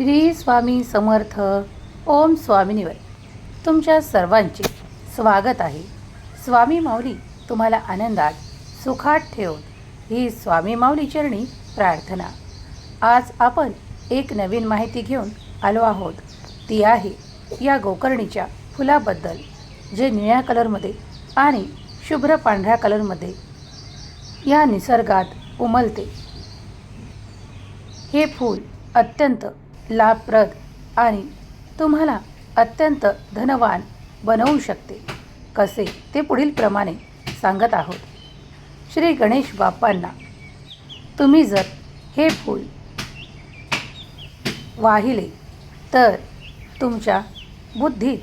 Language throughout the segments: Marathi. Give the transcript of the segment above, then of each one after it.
श्री स्वामी समर्थ. ओम स्वामिनीवर तुमच्या सर्वांचे स्वागत आहे. स्वामी माऊली तुम्हाला आनंदात सुखात ठेवून ही स्वामी माऊली चरणी प्रार्थना. आज आपण एक नवीन माहिती घेऊन आलो आहोत. ती आहे या गोकर्णीच्या फुलाबद्दल जे निळ्या कलरमध्ये आणि शुभ्र पांढऱ्या कलरमध्ये या निसर्गात उमलते. हे फूल अत्यंत लाभप्रद आणि तुम्हाला अत्यंत धनवान बनवू शकते. कसे? ते पुढील प्रमाणे सांगत आहोत. श्री गणेश बाप्पांना तुम्ही जर हे फूल वाहिले तर तुमच्या बुद्धीत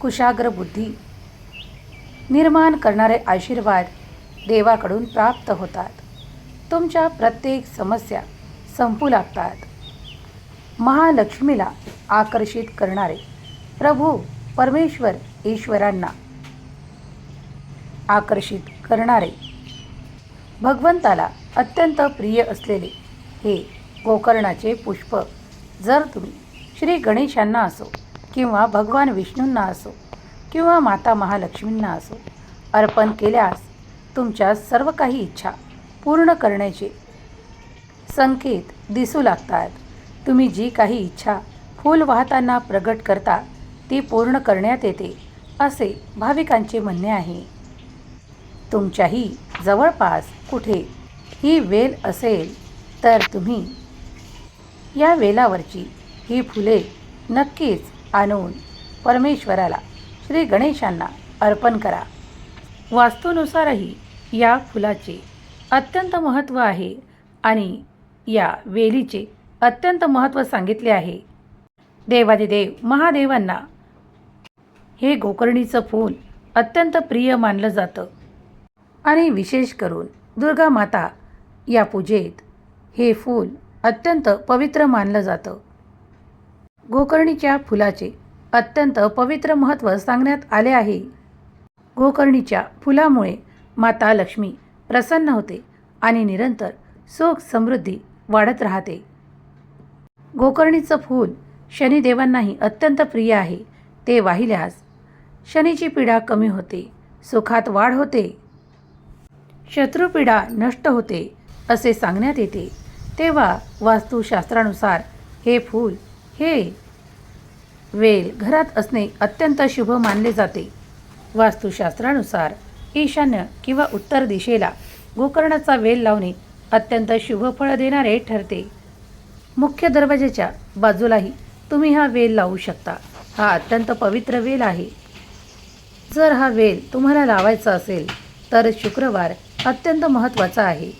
कुशाग्र बुद्धी निर्माण करणारे आशीर्वाद देवाकडून प्राप्त होतात. तुमच्या प्रत्येक समस्या संपू लागतात महालक्ष्मीला आकर्षित करणारे प्रभू परमेश्वर ईश्वरांना आकर्षित करणारे भगवंताला अत्यंत प्रिय असलेले हे गोकर्णाचे पुष्प जर तुम्ही श्री गणेशांना असो किंवा भगवान विष्णूंना असो किंवा माता महालक्ष्मींना असो अर्पण केल्यास तुमच्या सर्व काही इच्छा पूर्ण करण्याचे संकेत दिसू लागतात. तुम्ही जी काही इच्छा फूल वाहताना प्रगट करता ती पूर्ण करण्यात येते असे भाविकांचे म्हणणे आहे. तुमच्याही जवळपास कुठे ही वेल असेल तर तुम्ही या वेलावरची ही फुले नक्कीच आणून परमेश्वराला श्री गणेशांना अर्पण करा. वास्तूनुसारही या फुलाचे अत्यंत महत्त्व आहे आणि या वेलीचे अत्यंत महत्त्व सांगितले आहे. देवादिदेव महादेवांना हे गोकर्णीचं फूल अत्यंत प्रिय मानलं जातं. आणि विशेष करून दुर्गा माता या पूजेत हे फूल अत्यंत पवित्र मानलं जातं. गोकर्णीच्या फुलाचे अत्यंत पवित्र महत्त्व सांगण्यात आले आहे. गोकर्णीच्या फुलामुळे माता लक्ष्मी प्रसन्न होते आणि निरंतर सुख समृद्धी वाढत राहते. गोकर्णीचं फूल शनिदेवांनाही अत्यंत प्रिय आहे ते वाहिल्यास शनीची पीडा कमी होते सुखात वाढ होते. शत्रुपीडा नष्ट होते असे सांगण्यात येते. तेव्हा वास्तुशास्त्रानुसार हे फूल हे वेल घरात असणे अत्यंत शुभ मानले जाते. वास्तुशास्त्रानुसार ईशान्य किंवा उत्तर दिशेला गोकर्णाचा वेल लावणे अत्यंत शुभ फळ देणारे ठरते. मुख्य दरवाजाच्या बाजूलाही तुम्ही हा वेल लावू शकता. हा अत्यंत पवित्र वेल आहे. जर हा वेल तुम्हाला लावायचा असेल तर शुक्रवार अत्यंत महत्त्वाचा आहे.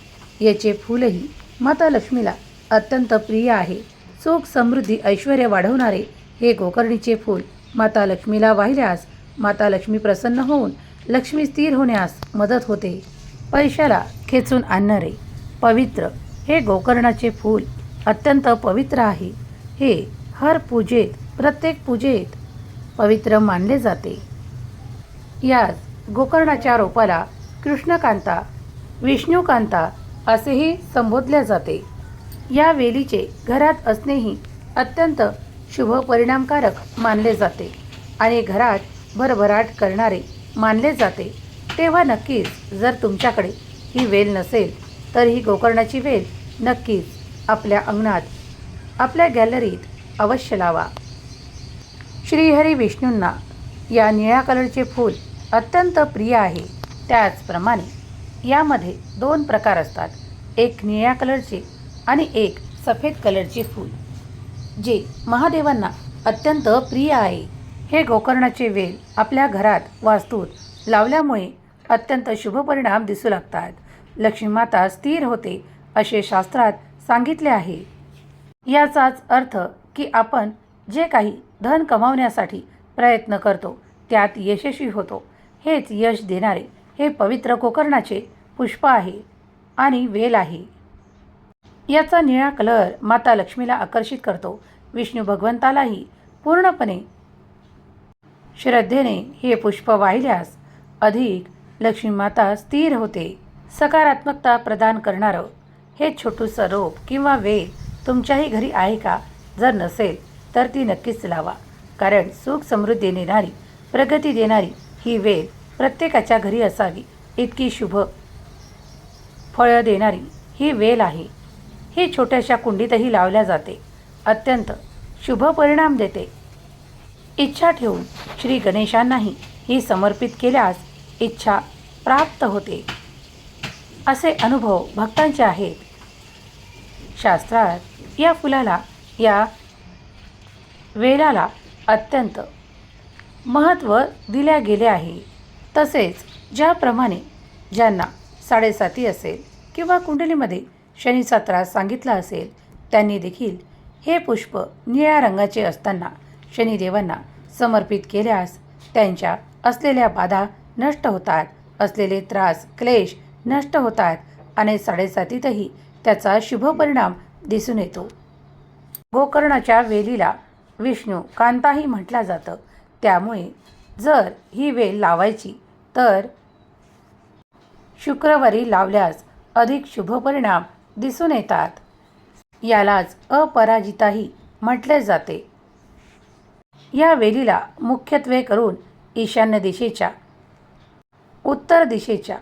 याचे फूलही माता लक्ष्मीला अत्यंत प्रिय आहे. सुख समृद्धी ऐश्वर वाढवणारे हे गोकर्णीचे फूल माता लक्ष्मीला वाहिल्यास माता लक्ष्मी प्रसन्न होऊन लक्ष्मी स्थिर होण्यास मदत होते. पैशाला खेचून आणणारे पवित्र हे गोकर्णाचे फूल अत्यंत पवित्र आहे. हे हर पूजेत प्रत्येक पूजेत पवित्र मानले जाते. याच गोकर्णाच्या रोपाला कृष्णकांता विष्णुकांता असेही संबोधले जाते. या वेलीचे घरात असणेही अत्यंत शुभ परिणामकारक मानले जाते आणि घरात भरभराट करणारे मानले जाते. तेव्हा नक्कीच जर तुमच्याकडे ही वेल नसेल तर ही गोकर्णाची वेल नक्कीच आपल्या अंगणात आपल्या गॅलरीत अवश्य लावा. श्रीहरी विष्णूंना या निळ्या कलरचे फूल अत्यंत प्रिय आहे. त्याचप्रमाणे यामध्ये दोन प्रकार असतात. एक निळ्या कलरचे आणि एक सफेद कलरचे फूल जे महादेवांना अत्यंत प्रिय आहे. हे गोकर्णाचे वेल आपल्या घरात वास्तूत लावल्यामुळे अत्यंत शुभ परिणाम दिसू लागतात. लक्ष्मीमाता स्थिर होते असे शास्त्रात सांगितले आहे. याचाच अर्थ की आपण जे काही धन कमावण्यासाठी प्रयत्न करतो त्यात यशस्वी होतो. हेच यश देणारे हे पवित्र गोकर्णाचे पुष्प आहे आणि वेल आहे. याचा निळा कलर माता लक्ष्मीला आकर्षित करतो. विष्णू भगवंतालाही पूर्णपणे श्रद्धेने हे पुष्प वाहिल्यास अधिक लक्ष्मी माता स्थिर होते. सकारात्मकता प्रदान करणारं हे छोटूसं रोप किंवा वेल तुमच्याही घरी आहे का? जर नसेल तर ती नक्कीच लावा. कारण सुख समृद्धी नेणारी प्रगती देणारी ही वेल प्रत्येकाच्या घरी असावी. इतकी शुभ फळं देणारी ही वेल आहे. ही छोट्याशा कुंडीतही लावल्या जाते. अत्यंत शुभ परिणाम देते. इच्छा ठेवून श्री गणेशांनाही ही समर्पित केल्यास इच्छा प्राप्त होते. असे अनुभव भक्तांचे आहेत. शास्त्रात या फुलाला या वेलाला अत्यंत महत्त्व दिल्या गेले आहे. तसेच ज्याप्रमाणे ज्यांना साडेसाती असेल किंवा कुंडलीमध्ये शनीचा त्रास सांगितला असेल त्यांनी देखील हे पुष्प निळ्या रंगाचे असताना शनिदेवांना समर्पित केल्यास त्यांच्या असलेल्या बाधा नष्ट होतात. असलेले त्रास क्लेश नष्ट होतात आणि साडेसातीतही त्याचा शुभ परिणाम दिसून येतो. गोकर्णाच्या वेलीला विष्णू कांताही म्हटलं जातं. त्यामुळे जर ही वेल लावायची तर शुक्रवारी लावल्यास अधिक शुभ परिणाम दिसून येतात. यालाच अपराजिताही म्हटले जाते. या वेलीला मुख्यत्वे करून ईशान्य दिशेच्या उत्तर दिशेच्या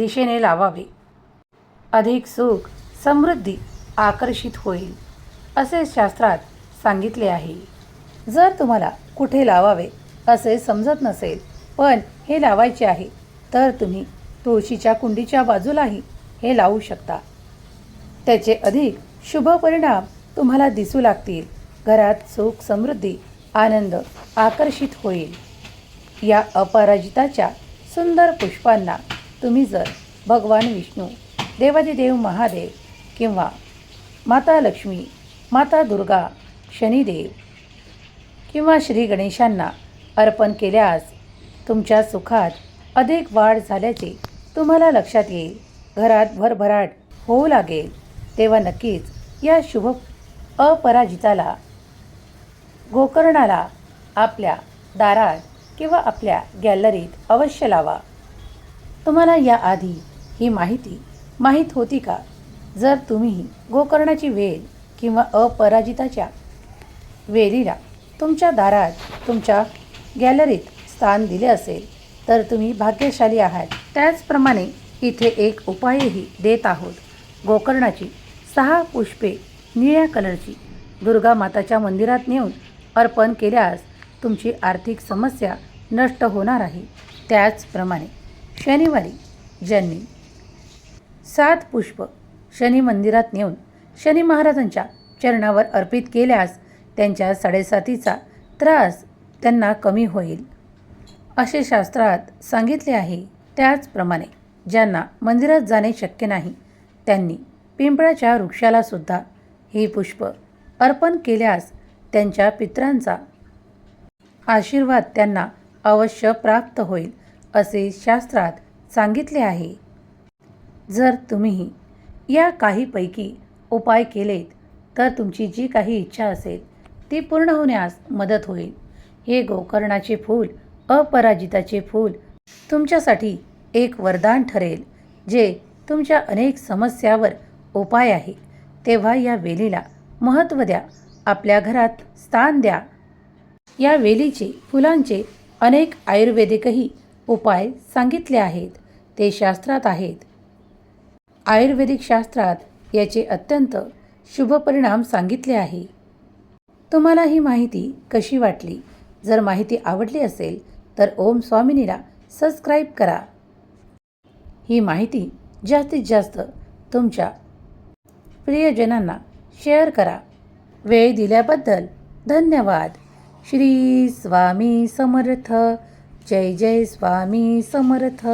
दिशेने लावावे. अधिक सुख समृद्धी आकर्षित होईल असे शास्त्रात सांगितले आहे. जर तुम्हाला कुठे लावावे असे समजत नसेल पण हे लावायचे आहे तर तुम्ही तुळशीच्या कुंडीच्या बाजूलाही हे लावू शकता. त्याचे अधिक शुभ परिणाम तुम्हाला दिसू लागतील. घरात सुख समृद्धी आनंद आकर्षित होईल. या अपराजिताच्या सुंदर पुष्पांना तुम्ही जर भगवान विष्णू देवादिदेव महादेव किंवा माता लक्ष्मी माता दुर्गा शनिदेव किंवा श्री गणेशांना अर्पण केल्यास तुमच्या सुखात अधिक वाढ झाल्याचे तुम्हाला लक्षात येईल. घरात भरभराट होऊ लागेल. तेव्हा नक्कीच या शुभ अपराजिताला गोकर्णाला आपल्या दारात किंवा आपल्या गॅलरीत अवश्य लावा. तुम्हाला याआधी ही माहिती माहीत होती का? जर तुम्ही गोकर्णाची वेल किंवा अपराजिताच्या वेलीला तुमच्या दारात तुमच्या गॅलरीत स्थान दिले असेल तर तुम्ही भाग्यशाली आहात. त्याचप्रमाणे इथे एक उपायही देत आहोत. गोकर्णाची सहा पुष्पे निळ्या कलरची दुर्गा माताच्या मंदिरात नेऊन अर्पण केल्यास तुमची आर्थिक समस्या नष्ट होणार आहे. त्याचप्रमाणे शनिवारी ज्यांनी सात पुष्प शनी मंदिरात नेऊन शनी महाराजांच्या चरणावर अर्पित केल्यास त्यांच्या साडेसातीचा त्रास त्यांना कमी होईल. असे शास्त्रात सांगितले आहे. त्याचप्रमाणे ज्यांना मंदिरात जाणे शक्य नाही त्यांनी पिंपळाच्या वृक्षालासुद्धा हे ही पुष्प अर्पण केल्यास त्यांच्या पित्रांचा आशीर्वाद त्यांना अवश्य प्राप्त होईल. असे शास्त्रात सांगितले आहे. जर तुम्ही या काहीपैकी उपाय केलेत तर तुमची जी काही इच्छा असेल ती पूर्ण होण्यास मदत होईल. हे गोकर्णाचे फूल अपराजिताचे फूल तुमच्यासाठी एक वरदान ठरेल जे तुमच्या अनेक समस्यावर उपाय आहे. तेव्हा या वेलीला महत्त्व द्या आपल्या घरात स्थान द्या. या वेलीचे फुलांचे अनेक आयुर्वेदिकही उपाय सांगितले आहेत. ते शास्त्रात आहेत. आयुर्वेदिक शास्त्रात याचे अत्यंत शुभ परिणाम सांगितले आहे. तुम्हाला ही माहिती कशी वाटली? जर माहिती आवडली असेल तर ओम स्वामिनीला सबस्क्राईब करा. ही माहिती जास्तीत जास्त तुमच्या प्रियजनांना शेअर करा. वेळ दिल्याबद्दल धन्यवाद. श्री स्वामी समर्थ. जय जय स्वामी समर्थ.